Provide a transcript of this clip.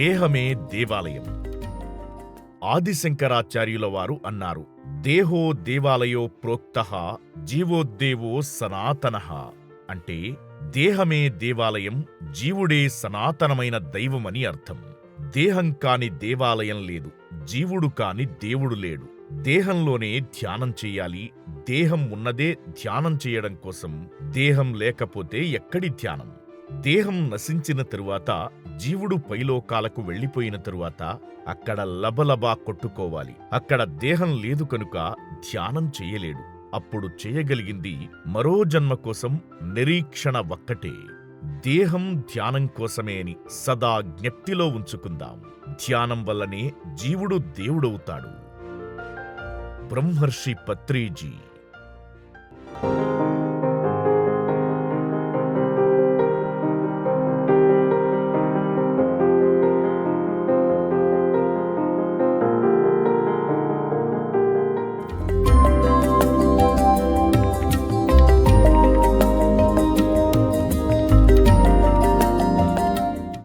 దేహమే దేవాలయం. ఆదిశంకరాచార్యుల వారు అన్నారు దేహో దేవాలయో ప్రోక్త జీవోద్దేవో సనాతన. అంటే దేహమే దేవాలయం జీవుడే సనాతనమైన దైవమని అర్థం. దేహం కాని దేవాలయం లేదు జీవుడు కాని దేవుడు లేడు. దేహంలోనే ధ్యానం చెయ్యాలి దేహం ఉన్నదే ధ్యానం చేయడం కోసం దేహం లేకపోతే ఎక్కడి ధ్యానం? దేహం నశించిన తరువాత జీవుడు పైలోకాలకు వెళ్ళిపోయిన తరువాత అక్కడ లబలబా కొట్టుకోవాలి. అక్కడ దేహం లేదు కనుక ధ్యానం చేయలేడు. అప్పుడు చేయగలిగింది మరో జన్మ కోసం నిరీక్షణ ఒక్కటే. దేహం ధ్యానం కోసమే అని సదా జ్ఞప్తిలో ఉంచుకుందాం. ధ్యానం వల్లనే జీవుడు దేవుడవుతాడు. బ్రహ్మర్షి పత్రీజీ